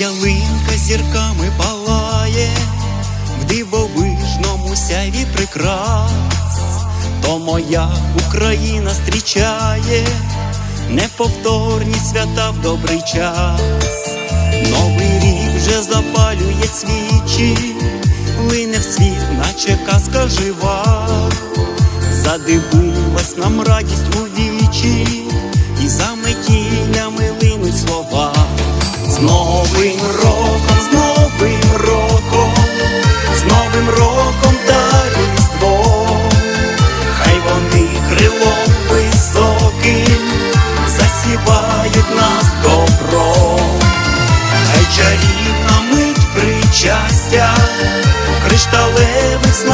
ялинка зірками палає, в дивовижному сяйві прикрас, то моя Україна зустрічає неповторні свята в добрий час. Новий рік вже запалює свічі, лине в світ, наче казка жива. Задивилась нам радість у вічі, Новим роком, з новим роком, з новим роком та хай вони крилом високим, засівають нас добро, хай чарівна мить причастя, кришталевих снах.